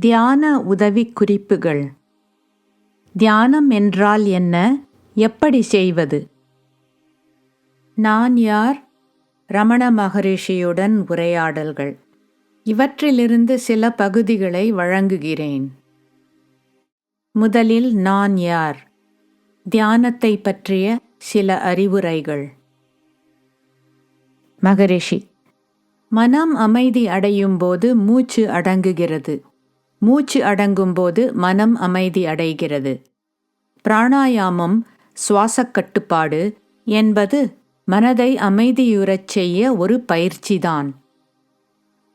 தியான உதவி குறிப்புகள் தியானம் என்றால் என்ன? எப்படி செய்வது? நான் யார்? ரமண மகரிஷியுடன் உரையாடல்கள். இவற்றிலிருந்து சில பகுதிகளை வழங்குகிறேன். முதலில் நான் யார்? தியானத்தை பற்றிய சில அறிவுரைகள். மகரிஷி மனம் அமைதி அடையும் போது மூச்சு அடங்குகிறது. மூச்சு அடங்கும்போது மனம் அமைதி அடைகிறது. பிராணாயாமம் சுவாசக் கட்டுப்பாடு என்பது மனதை அமைதியுறச் செய்ய ஒரு பயிற்சிதான்.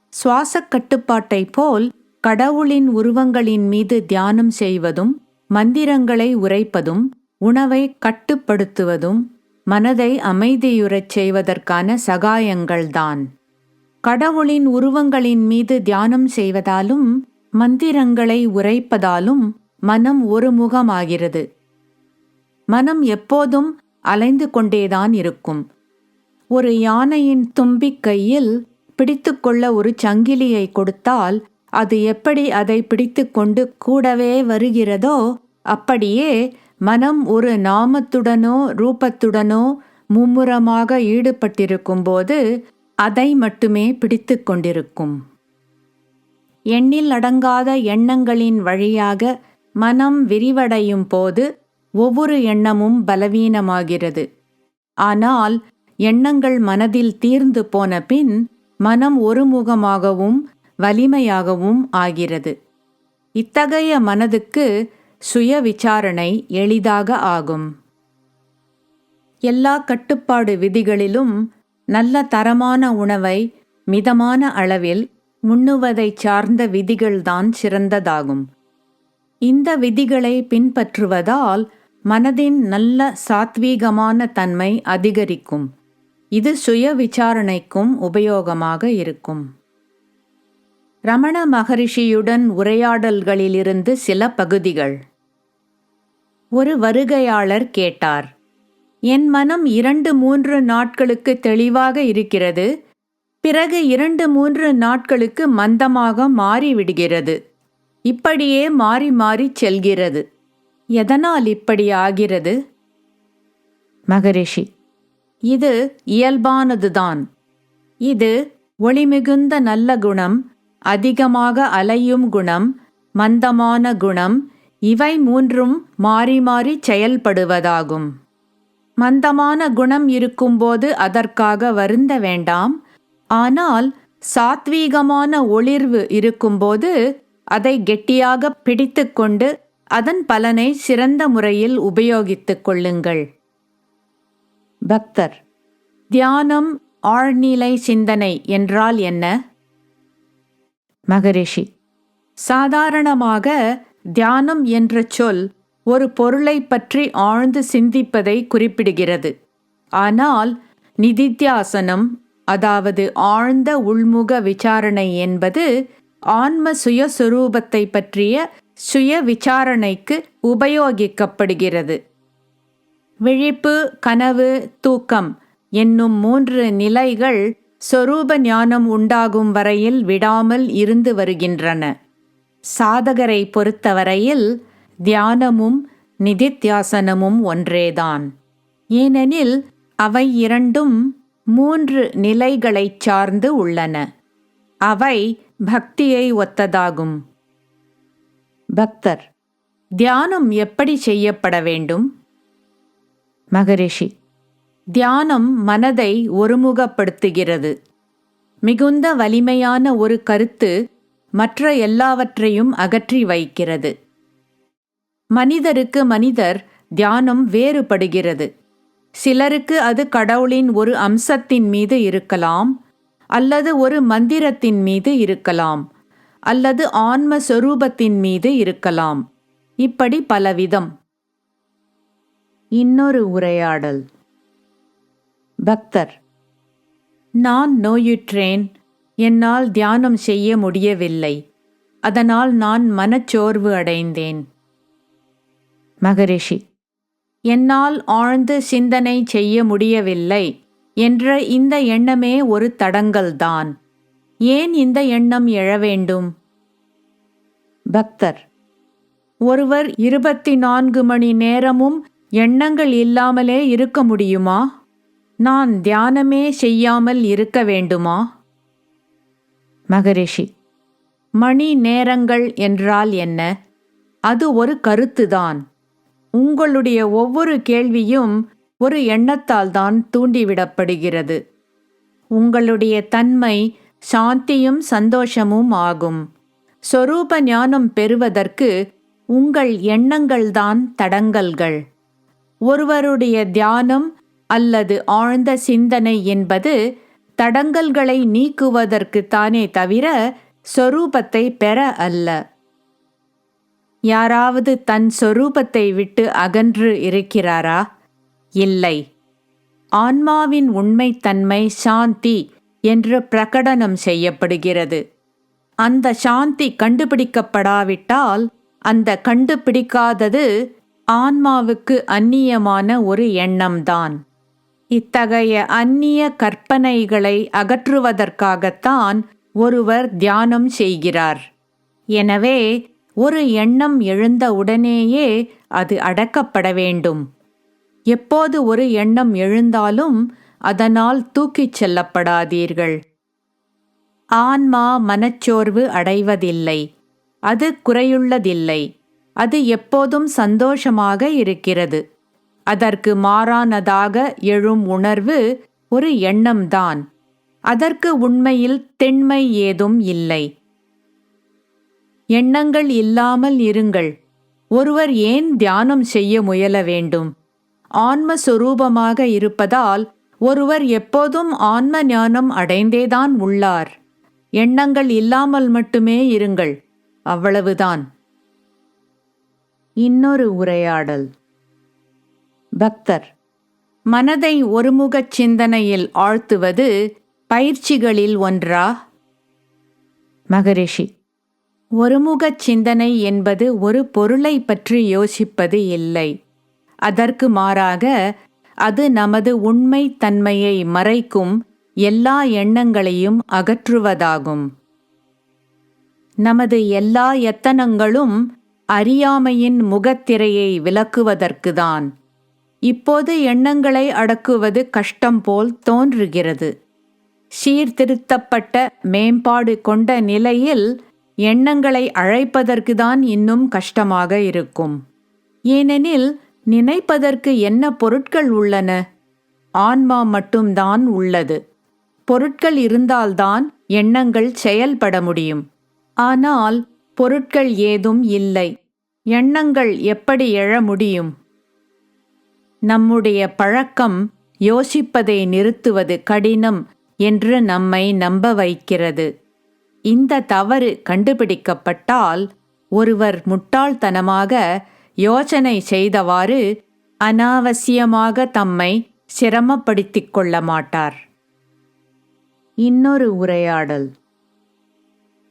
சுவாசக் கட்டுப்பாட்டைப் போல் கடவுளின் உருவங்களின் மீது தியானம் செய்வதும் மந்திரங்களை உரைப்பதும் உணவை கட்டுப்படுத்துவதும் மனதை அமைதியுறச் செய்வதற்கான சகாயங்கள்தான். கடவுளின் உருவங்களின் மீது தியானம் செய்வதாலும் மந்திரங்களை உரைப்பதாலும் மனம் ஒருமுகமாகிறது. மனம் எப்போதும் அலைந்து கொண்டேதான் இருக்கும். ஒரு யானையின் தும்பிக்கையில் பிடித்துக்கொள்ள ஒரு சங்கிலியை கொடுத்தால் அது எப்படி அதை பிடித்துக்கொண்டு கூடவே வருகிறதோ அப்படியே மனம் ஒரு நாமத்துடனோ ரூபத்துடனோ மும்முரமாக ஈடுபட்டிருக்கும்போது அதை மட்டுமே பிடித்து கொண்டிருக்கும். எண்ணில் அடங்காத எண்ணங்களின் வழியாக மனம் விரிவடையும் போது ஒவ்வொரு எண்ணமும் பலவீனமாகிறது. ஆனால் எண்ணங்கள் மனதில் தீர்ந்து போன பின் மனம் ஒருமுகமாகவும் வலிமையாகவும் ஆகிறது. இத்தகைய மனதுக்கு சுய விசாரணை எளிதாக ஆகும். எல்லா கட்டுப்பாடு விதிகளிலும் நல்ல தரமான உணவை மிதமான அளவில் உண்ணுவதை சார்ந்த விதிகள்தான் சிறந்ததாகும். இந்த விதிகளை பின்பற்றுவதால் மனதின் நல்ல சாத்வீகமான தன்மை அதிகரிக்கும். இது சுய விசாரணைக்கும் உபயோகமாக இருக்கும். ரமண மகரிஷியுடன் உரையாடல்களிலிருந்து சில பகுதிகள். ஒரு வருகையாளர் கேட்டார் என் மனம் இரண்டு மூன்று நாட்களுக்கு தெளிவாக இருக்கிறது. பிறகு இரண்டு மூன்று நாட்களுக்கு மந்தமாக மாறிவிடுகிறது. இப்படியே மாறி மாறி செல்கிறது. எதனால் இப்படி ஆகிறது? மகரிஷி இது இயல்பானதுதான். இது ஒளிமிகுந்த நல்ல குணம் அதிகமாக அலையும் குணம் மந்தமான குணம் இவை மூன்றும் மாறி மாறி செயல்படுவதாகும். மந்தமான குணம் இருக்கும்போது அதற்காக வருந்த வேண்டாம். ஆனால் சாத்வீகமான ஒளிர்வு இருக்கும்போது அதை கெட்டியாக பிடித்துக்கொண்டு அதன் பலனை சிறந்த முறையில் உபயோகித்துக் கொள்ளுங்கள். பக்தர் தியானம் ஆழ்நிலை சிந்தனை என்றால் என்ன? மகரிஷி சாதாரணமாக தியானம் என்ற சொல் ஒரு பொருளை பற்றி ஆழ்ந்து சிந்திப்பதை குறிப்பிடுகிறது. ஆனால் நிதித்தியாசனம் அதாவது ஆழ்ந்த உள்முக விசாரணை என்பது ஆன்ம சுயஸ்வரூபத்தை பற்றிய சுய விசாரணைக்கு உபயோகிக்கப்படுகிறது. விழிப்பு கனவு தூக்கம் என்னும் மூன்று நிலைகள் சொரூப ஞானம் உண்டாகும் வரையில் விடாமல் இருந்து வருகின்றன. சாதகரை பொறுத்தவரையில் தியானமும் நிதித்தியாசனமும் ஒன்றேதான். ஏனெனில் அவை இரண்டும் மூன்று நிலைகளைச் சார்ந்து உள்ளன. அவை பக்தியை ஒத்ததாகும். பக்தர் தியானம் எப்படி செய்யப்பட வேண்டும்? மகரிஷி தியானம் மனதை ஒருமுகப்படுத்துகிறது. மிகுந்த வலிமையான ஒரு கருத்து மற்ற எல்லாவற்றையும் அகற்றி வைக்கிறது. மனிதருக்கு மனிதர் தியானம் வேறுபடுகிறது. சிலருக்கு அது கடவுளின் ஒரு அம்சத்தின் மீது இருக்கலாம் அல்லது ஒரு மந்திரத்தின் மீது இருக்கலாம் அல்லது ஆன்ம சொரூபத்தின் மீது இருக்கலாம். இப்படி பலவிதம். இன்னொரு உரையாடல். பக்தர் நான் நோயுற்றேன் என்னால் தியானம் செய்ய முடியவில்லை அதனால் நான் மனச்சோர்வு அடைந்தேன். மகரிஷி என்னால் ஆழ்ந்து சிந்தனை செய்ய முடியவில்லை என்ற இந்த எண்ணமே ஒரு தடங்கல்தான். ஏன் இந்த எண்ணம் எழ வேண்டும்? பக்தர். ஒருவர் இருபத்தி நான்கு மணி நேரமும் எண்ணங்கள் இல்லாமலே இருக்க முடியுமா? நான் தியானமே செய்யாமல் இருக்க வேண்டுமா? மகரிஷி. மணி நேரங்கள் என்றால் என்ன? அது ஒரு கருத்துதான். உங்களுடைய ஒவ்வொரு கேள்வியும் ஒரு எண்ணத்தால் தான் தூண்டிவிடப்படுகிறது. உங்களுடைய தன்மை சாந்தியும் சந்தோஷமும் ஆகும். சொரூப ஞானம் பெறுவதற்கு உங்கள் எண்ணங்கள்தான் தடங்கல்கள். ஒருவருடைய தியானம் அல்லது ஆழ்ந்த சிந்தனை என்பது தடங்கல்களை நீக்குவதற்குத்தானே தவிர சொரூபத்தை பெற அல்ல. யாராவது தன் சொரூபத்தை விட்டு அகன்று இருக்கிறாரா? இல்லை. ஆன்மாவின் உண்மைத்தன்மை சாந்தி என்று பிரகடனம் செய்யப்படுகிறது. அந்த சாந்தி கண்டுபிடிக்கப்படாவிட்டால் அந்த கண்டுபிடிக்காதது ஆன்மாவுக்கு அந்நியமான ஒரு எண்ணம்தான். இத்தகைய அந்நிய கற்பனைகளை அகற்றுவதற்காகத்தான் ஒருவர் தியானம் செய்கிறார். எனவே ஒரு எண்ணம் எழுந்த உடனேயே அது அடக்கப்பட வேண்டும். எப்போது ஒரு எண்ணம் எழுந்தாலும் அதனால் தூக்கிச் செல்லப்படாதீர்கள். ஆன்மா மனச்சோர்வு அடைவதில்லை. அது குறையுள்ளதில்லை. அது எப்போதும் சந்தோஷமாக இருக்கிறது. அதற்கு மாறானதாக எழும் உணர்வு ஒரு எண்ணம்தான். அதற்கு உண்மையில் தென்மை ஏதும் இல்லை. எண்ணங்கள் இல்லாமல் இருங்கள். ஒருவர் ஏன் தியானம் செய்ய முயல வேண்டும்? ஆன்மஸ்வரூபமாக இருப்பதால் ஒருவர் எப்போதும் ஆன்ம ஞானம் அடைந்தேதான் உள்ளார். எண்ணங்கள் இல்லாமல் மட்டுமே இருங்கள். அவ்வளவுதான். இன்னொரு உரையாடல். பக்தர் மனதை ஒருமுகச் சிந்தனையில் ஆழ்த்துவது பயிற்சிகளில் ஒன்றா? மகரிஷி ஒருமுகச் சிந்தனை என்பது ஒரு பொருளை பற்றி யோசிப்பது இல்லை. அதற்கு மாறாக அது நமது உண்மை தன்மையை மறைக்கும் எல்லா எண்ணங்களையும் அகற்றுவதாகும். நமது எல்லா எத்தனங்களும் அறியாமையின் முகத்திரையை விலக்குவதற்குதான் இப்போது எண்ணங்களை அடக்குவது கஷ்டம் போல் தோன்றுகிறது. சீர்திருத்தப்பட்ட மேம்பாடு கொண்ட நிலையில் எண்ணங்களை அழைப்பதற்கு தான் இன்னும் கஷ்டமாக இருக்கும். ஏனெனில் நினைப்பதற்கு என்ன பொருட்கள் உள்ளன? ஆன்மா மட்டும்தான் உள்ளது. பொருட்கள் இருந்தால்தான் எண்ணங்கள் செயல்பட முடியும். ஆனால் பொருட்கள் ஏதும் இல்லை. எண்ணங்கள் எப்படி எழ முடியும்? நம்முடைய பழக்கம் யோசிப்பதை நிறுத்துவது கடினம் என்று நம்மை நம்ப வைக்கிறது. இந்த தவறு கண்டுபிடிக்கப்பட்டால் ஒருவர் முட்டாள்தனமாக யோசனை செய்தவாறு அனாவசியமாக தம்மை சிரமப்படுத்திக் கொள்ள மாட்டார். இன்னொரு உரையாடல்.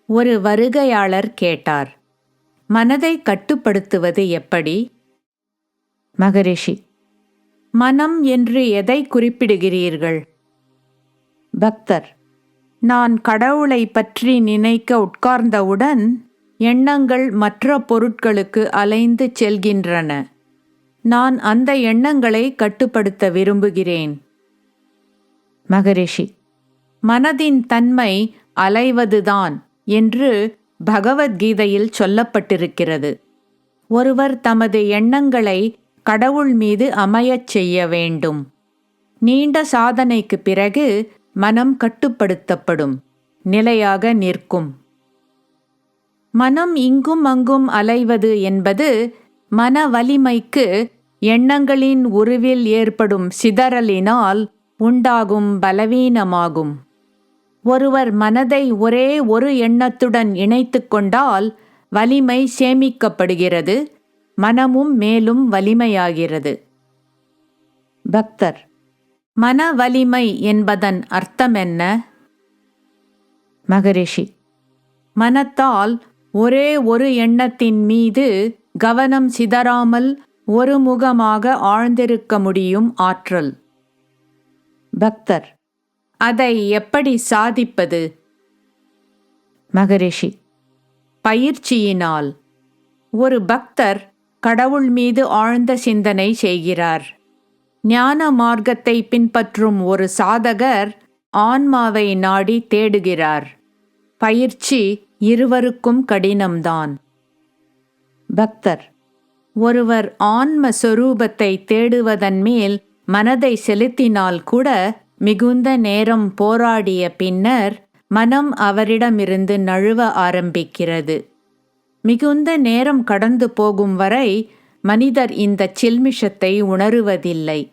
ஒரு வருகையாளர் கேட்டார் மனதை கட்டுப்படுத்துவது எப்படி? மகரிஷி மனம் என்று எதை குறிப்பிடுகிறீர்கள்? பக்தர் நான் கடவுளை பற்றி நினைக்க உட்கார்ந்தவுடன் எண்ணங்கள் மற்ற பொருட்களுக்கு அலைந்து செல்கின்றன. நான் அந்த எண்ணங்களை கட்டுப்படுத்த விரும்புகிறேன். மகரிஷி மனதின் தன்மை அலைவதுதான் என்று பகவத்கீதையில் சொல்லப்பட்டிருக்கிறது. ஒருவர் தமது எண்ணங்களை கடவுள் மீது அமையச் செய்ய வேண்டும். நீண்ட சாதனைக்கு பிறகு மனம் கட்டுப்படுத்தப்படும் நிலையாக நிற்கும். மனம் இங்கும் அங்கும் அலைவது என்பது மன வலிமைக்கு எண்ணங்களின் உருவில் ஏற்படும் சிதறலினால் உண்டாகும் பலவீனமாகும். ஒருவர் மனதை ஒரே ஒரு எண்ணத்துடன் இணைத்து கொண்டால் வலிமை சேமிக்கப்படுகிறது மனமும் மேலும் வலிமையாகிறது. பக்தர் மன வலிமை என்பதன் அர்த்தம் என்ன மகரிஷி. மனத்தால் ஒரே ஒரு எண்ணத்தின் மீது கவனம் சிதறாமல் ஒருமுகமாக ஆழ்ந்திருக்க முடியும் ஆற்றல். பக்தர். அதை எப்படி சாதிப்பது? மகரிஷி. பயிற்சியினால். ஒரு பக்தர் கடவுள் மீது ஆழ்ந்த சிந்தனை செய்கிறார். ஞான மார்க்கத்தை பின்பற்றும் ஒரு சாதகர் ஆன்மாவை நாடி தேடுகிறார். பயிற்சி இருவருக்கும் கடினம்தான். பக்தர். ஒருவர் ஆன்ம சொரூபத்தை தேடுவதன் மேல் மனதை செலுத்தினால் கூட மிகுந்த நேரம் போராடிய பின்னர் மனம் அவரிடமிருந்து நழுவ ஆரம்பிக்கிறது. மிகுந்த நேரம் கடந்து போகும் வரை மனிதர் இந்த சில்மிஷத்தை உணருவதில்லை.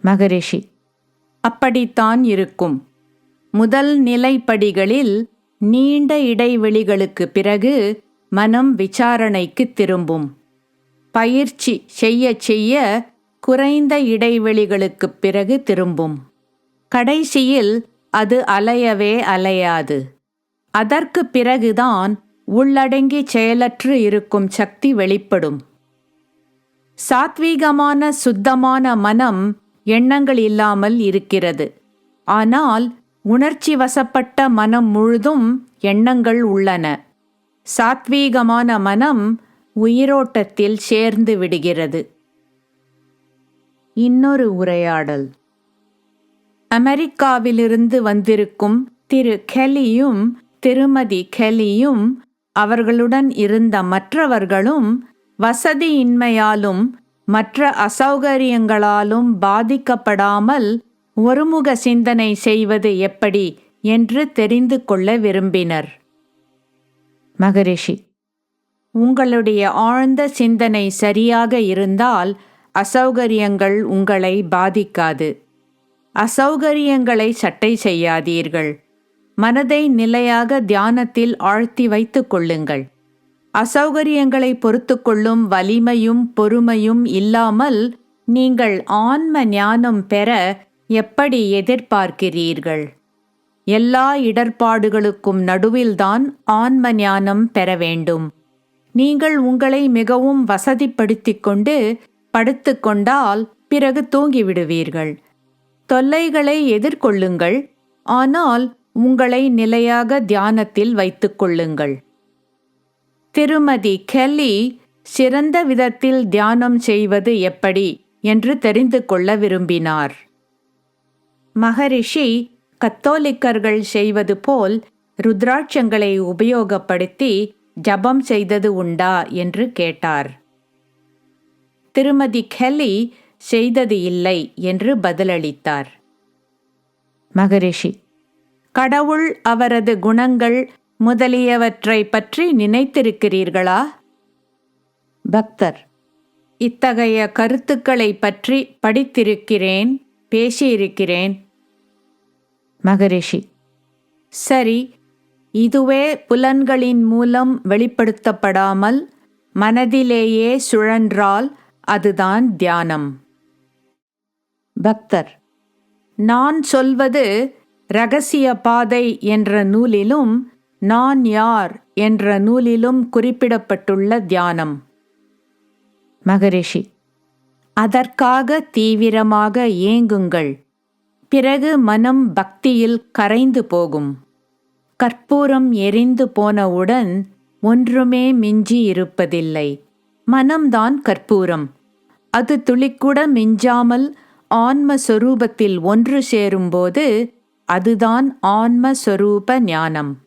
மகரிஷி அப்படித்தான் இருக்கும். முதல் நிலைப்படிகளில் நீண்ட இடைவெளிகளுக்கு பிறகு மனம் விசாரணைக்கு திரும்பும். பயிற்சி செய்ய செய்ய குறைந்த இடைவெளிகளுக்குப் பிறகு திரும்பும். கடைசியில் அது அலையவே அலையாது. அதற்கு பிறகுதான் உள்ளடங்கி செயலற்று இருக்கும் சக்தி வெளிப்படும். சாத்வீகமான சுத்தமான மனம் எண்ணங்கள் இல்லாமல் இருக்கிறது. ஆனால் உணர்ச்சி வசப்பட்ட மனம் முழுதும் எண்ணங்கள் உள்ளன. சாத்வீகமான மனம் உயிரோட்டத்தில் சேர்ந்து விடுகிறது. இன்னொரு உரையாடல். அமெரிக்காவிலிருந்து வந்திருக்கும் திரு கெலியும் திருமதி கெலியும் அவர்களுடன் இருந்த மற்றவர்களும் வசதியின்மையாலும் மற்ற அசௌகரியங்களாலும் பாதிக்கப்படாமல் ஒருமுக சிந்தனை செய்வது எப்படி என்று தெரிந்து கொள்ள விரும்பினர். மகரிஷி உங்களுடைய ஆழ்ந்த சிந்தனை சரியாக இருந்தால் அசௌகரியங்கள் உங்களை பாதிக்காது. அசௌகரியங்களை சட்டை செய்யாதீர்கள். மனதை நிலையாக தியானத்தில் ஆழ்த்தி வைத்துக் கொள்ளுங்கள். அசௌகரியங்களை பொறுத்து கொள்ளும் வலிமையும் பொறுமையும் இல்லாமல் நீங்கள் ஆன்ம ஞானம் பெற எப்படி எதிர்பார்க்கிறீர்கள்? எல்லா இடர்பாடுகளுக்கும் நடுவில்தான் ஆன்ம ஞானம் பெற வேண்டும். நீங்கள் உங்களை மிகவும் வசதிப்படுத்திக் கொண்டு படுத்துக்கொண்டால் பிறகு தூங்கிவிடுவீர்கள். தொல்லைகளை எதிர்கொள்ளுங்கள். ஆனால் உங்களை நிலையாக தியானத்தில் வைத்துக் கொள்ளுங்கள். திருமதி கெல்லி சிறந்த விதத்தில் தியானம் செய்வது எப்படி என்று தெரிந்து கொள்ள விரும்பினார். மகரிஷி கத்தோலிக்கர்கள் செய்வது போல் ருத்ராட்சங்களை உபயோகப்படுத்தி ஜபம் செய்தது உண்டா என்று கேட்டார். திருமதி கெல்லி செய்தது இல்லை என்று பதிலளித்தார். மகரிஷி கடவுள் அவரது குணங்கள் முதலியவற்றை பற்றி நினைத்திருக்கிறீர்களா? பக்தர் இத்தகைய கருத்துக்களை பற்றி படித்திருக்கிறேன் பேசியிருக்கிறேன். மகரிஷி சரி இதுவே புலன்களின் மூலம் வெளிப்படுத்தப்படாமல் மனதிலேயே சுழன்றால் அதுதான் தியானம். பக்தர் நான் சொல்வது ரகசிய பாதை என்ற நூலிலும் நான் யார் என்ற நூலிலும் குறிப்பிடப்பட்டுள்ள தியானம். மகரிஷி அதற்காக தீவிரமாக ஏங்குங்கள். பிறகு மனம் பக்தியில் கரைந்து போகும். கற்பூரம் எரிந்து போனவுடன் ஒன்றுமே மிஞ்சி இருப்பதில்லை. மனம்தான் கற்பூரம். அது துளிக்கூட மிஞ்சாமல் ஆன்மஸ்வரூபத்தில் ஒன்று சேரும்போது அதுதான் ஆன்மஸ்வரூப ஞானம்.